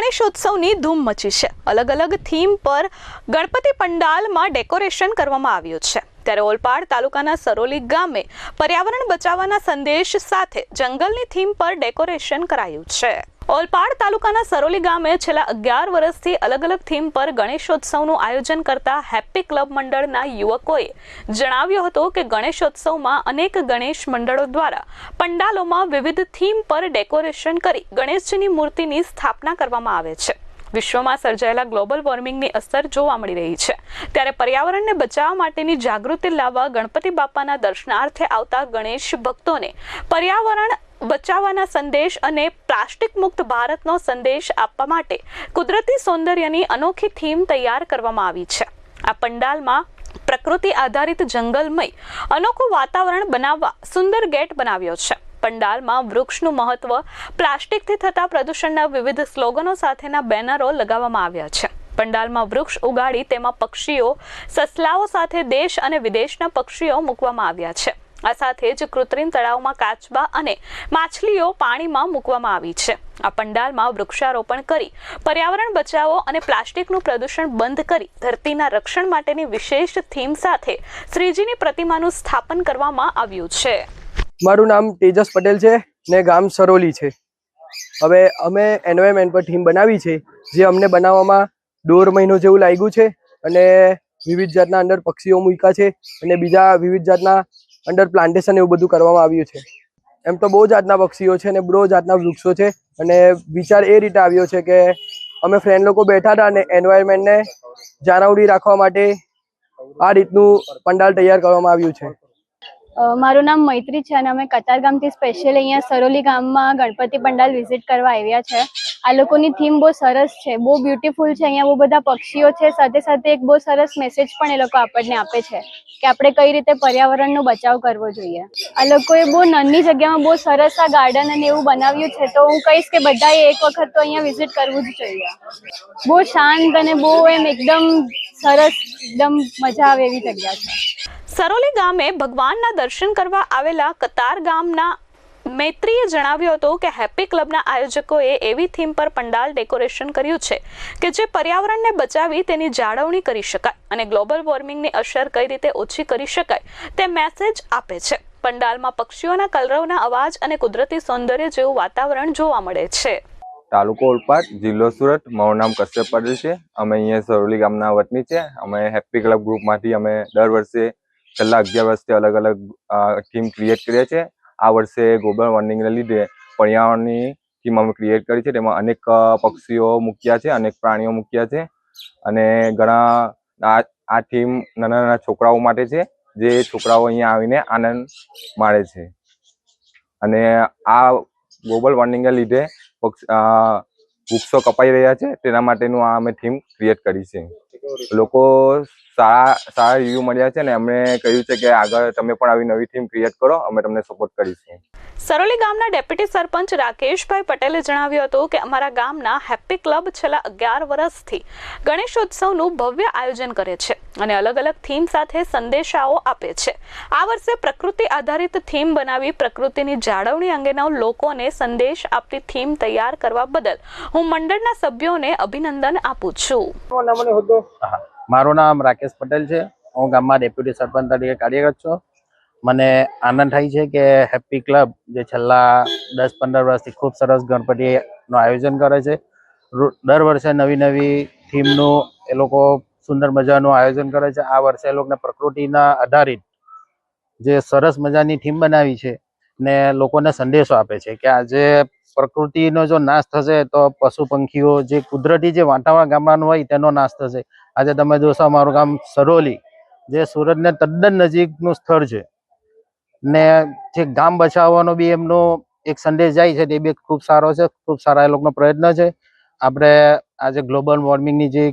ગણેશોત્સવની ધૂમ મચી છે. અલગ અલગ થીમ પર ગણપતિ પંડાલમાં ડેકોરેશન કરવામાં આવ્યું છે. ત્યારે ઓલપાડ તાલુકાના સરોલી ગામે પર્યાવરણ બચાવવાના સંદેશ સાથે જંગલની થીમ પર ડેકોરેશન કરાયું છે. ઓલપાડ તાલુકાના સરોલી ગામે છેલ્લા અગિયાર વર્ષથી અલગ અલગ થીમ પર ગણેશોત્સવનું આયોજન કરતા હેપી ક્લબ મંડળના યુવકોએ જણાવ્યું હતું કે ગણેશોત્સવમાં અનેક ગણેશ મંડળો દ્વારા પંડાલોમાં વિવિધ થીમ પર ડેકોરેશન કરી ગણેશજીની મૂર્તિની સ્થાપના કરવામાં આવે છે. વિશ્વમાં સર્જાયેલા ગ્લોબલ વોર્મિંગની અસર જોવા મળી રહી છે. ત્યારે પર્યાવરણને બચાવવા માટેની જાગૃતિ લાવવા ગણપતિ બાપાના દર્શનાર્થે આવતા ગણેશ ભક્તોને પર્યાવરણ બચાવવાના સંદેશ અને પ્લાસ્ટિક મુક્ત ભારતનો સંદેશ આપવા માટે કુદરતી સૌંદર્યની અનોખી થીમ તૈયાર કરવામાં આવી છે. આ પંડાલમાં પ્રકૃતિ આધારિત જંગલમય, અનોખું વાતાવરણ બનાવવા સુંદર ગેટ બનાવ્યો છે. પંડાલમાં વૃક્ષનું મહત્વ, પ્લાસ્ટિકથી થતા પ્રદૂષણના વિવિધ સ્લોગનો સાથેના બેનરો લગાવવામાં આવ્યા છે. પંડાલમાં વૃક્ષ ઉગાડી તેમાં પક્ષીઓ, સસલાઓ સાથે દેશ અને વિદેશના પક્ષીઓ મૂકવામાં આવ્યા છે. આ સાથે જ કૃત્રિમ તળાવમાં કાચબા અને માછલીઓ પાણીમાં મૂકવામાં આવી છે. આ પંડાલમાં વૃક્ષારોપણ કરી, પર્યાવરણ બચાવો અને પ્લાસ્ટિકનું પ્રદૂષણ બંધ કરી, ધરતીના રક્ષણ માટેની વિશેષ થીમ સાથે શ્રીજીની પ્રતિમાનું સ્થાપન કરવામાં આવ્યું છે. મારું નામ તેજસ પટેલ છે ને ગામ સરોલી છે. હવે અમે એન્વાયરમેન્ટ પર થીમ બનાવી છે, જે અમને બનાવવામાં દોઢ મહિનો જેવું લાગ્યું છે અને વિવિધ જાતના અંદર પક્ષીઓ મૂક્યા છે અને બીજા વિવિધ જાતના અંદર પ્લાન્ટેશન એવું બધું કરવામાં આવ્યું છે. એમ તો બહુ જાતના પક્ષીઓ છે અને બહુ જાતના વૃક્ષો છે અને વિચાર એ રીતે આવ્યો છે કે અમે ફ્રેન્ડ લોકો બેઠા હતા અને એન્વાયરમેન્ટને જાળવણી રાખવા માટે આ રીતનું પંડાલ તૈયાર કરવામાં આવ્યું છે. મારું નામ મૈત્રી છે અને અમે કતારગામથી સ્પેશિયલ અહીંયા સરોલી ગામમાં ગણપતિ પંડાલ વિઝિટ કરવા આવ્યા છે. આ લોકોની થીમ બહુ સરસ છે, બહુ બ્યુટીફુલ છે, અહીંયા બહુ બધા પક્ષીઓ છે, સાથે સાથે એક બહુ સરસ મેસેજ પણ એ લોકો આપણને આપે છે કે આપણે કઈ રીતે પર્યાવરણનો બચાવ કરવો જોઈએ. આ લોકોએ બહુ નાની જગ્યામાં બહુ સરસ આ ગાર્ડન અને એવું બનાવ્યું છે, તો હું કહીશ કે બધાએ એક વખત તો અહીંયા વિઝિટ કરવું જ જોઈએ. બહુ શાંત અને બહુ એમ એકદમ સરસ, એકદમ મજા આવે એવી જગ્યા છે. સરોલી ગામે ભગવાનના દર્શન કરવા આવેલા કતાર ગામના મૈત્રીએ જણાવ્યું હતું કે હેપી ક્લબના આયોજકોએ એવી થીમ પર પંડાલ ડેકોરેશન કર્યું છે કે જે પર્યાવરણને બચાવી તેની જાળવણી કરી શકાય અને ગ્લોબલ વોર્મિંગની અસર કઈ રીતે ઓછી કરી શકાય તે મેસેજ આપે છે. પંડાલમાં પક્ષીઓના કલરવના અવાજ અને કુદરતી સૌંદર્ય જેવું વાતાવરણ જોવા મળે છે. તાલુકો ઓલપાડ જિલ્લો સુરત, મારું નામ કશ્યપ પટેલ છે. અમે અહીંયા સરોલી ગામના વતની છે. અમે હેપી ક્લબ ગ્રુપમાંથી અમે દર વર્ષે છેલ્લા અગિયાર વર્ષથી અલગ અલગ થીમ ક્રિએટ કરીએ છીએ આ વર્ષે ગ્લોબલ વોર્મિંગને લીધે પર્યાવરણની થીમ અમે ક્રિએટ કરી છે. તેમાં અનેક પક્ષીઓ મૂક્યા છે, અનેક પ્રાણીઓ મૂક્યા છે અને ઘણા, આ ટીમ નાના નાના છોકરાઓ માટે છે, જે છોકરાઓ અહીંયા આવીને આનંદ માણે છે. અને આ ગ્લોબલ વોર્મિંગને લીધે પક્ષ વૃક્ષો કપાઈ રહ્યા છે. તેના માટેનું આ અમે થીમ ક્રિએટ કરી છે. લોકો સારા સારા રિવ્યુ મળ્યા છે ને એમણે કહ્યું છે કે આગળ તમે પણ આવી નવી થીમ ક્રિએટ કરો અમે તમને સપોર્ટ કરીશું. સરોલી ગામના ડેપ્યુટી સરપંચ રાકેશભાઈ પટેલે જણાવ્યું હતું કે અમારા ગામના હેપી ક્લબ છેલ્લા અગિયાર વર્ષથી ગણેશોત્સવનું ભવ્ય આયોજન કરે છે અને અલગ અલગ થીમ સાથે સંદેશાઓ આપે છે. આ વર્ષે પ્રકૃતિ આધારિત થીમ બનાવી પ્રકૃતિની જાળવણી અંગેના લોકોને સંદેશ આપતી થીમ તૈયાર કરવા બદલ હું મંડળના સભ્યોને અભિનંદન આપું છું. મારું નામ રાકેશ પટેલ છે. હું ગામમાં ડેપ્યુટી સરપંચ તરીકે કાર્યરત છું. મને આનંદ થાય છે કે હેપી ક્લબ જે છેલ્લા દસ પંદર વર્ષથી ખૂબ સરસ ગણપતિનું આયોજન કરે છે. દર વર્ષે નવી નવી થીમનું એ લોકો સુંદર મજાનું આયોજન કરે છે. આ વર્ષે એ લોકોને પ્રકૃતિના આધારિત જે સરસ મજાની થીમ બનાવી છે ને લોકોને સંદેશો આપે છે કે આજે પ્રકૃતિનો જો નાશ થશે તો પશુ પંખીઓ જે કુદરતી જે વાતાવરણ ગામડાનું હોય તેનો નાશ થશે. આજે તમે જોશો અમારું ગામ સરોલી, જે સુરતને તદ્દન નજીકનું સ્થળ છે. ને જે ગામ બચાવવાનો બી એમનો એક સંદેશ જાય છે, તે બી ખૂબ સારો છે, ખૂબ સારા એ લોકોનો પ્રયત્ન છે. આપણે આજે ગ્લોબલ વોર્મિંગની જે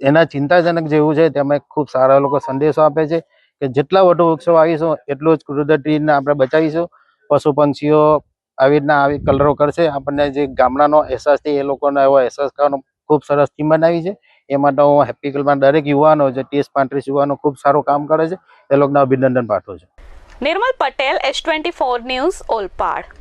એના ચિંતાજનક જેવું છે, તેમાં ખૂબ સારા લોકો સંદેશો આપે છે કે જેટલા વધુ વૃક્ષો વાવીશું, એટલું જ કુદરતીને આપણે બચાવીશું. પશુ પંખીઓ આવી રીતના આવી કલરો કરશે. આપણને જે ગામડાનો અહેસાસ છે, એ લોકોનો એવો અહેસાસ કરવાનો ખૂબ સરસ ટીમ બનાવી છે. એ માટે હું હેપી કલમાં દરેક યુવાનો જે ત્રીસ પાંત્રીસ યુવાનો ખૂબ સારું કામ કરે છે. એ લોકોને અભિનંદન પાઠવું છું. Nirmal Patel S twenty four news Olpad.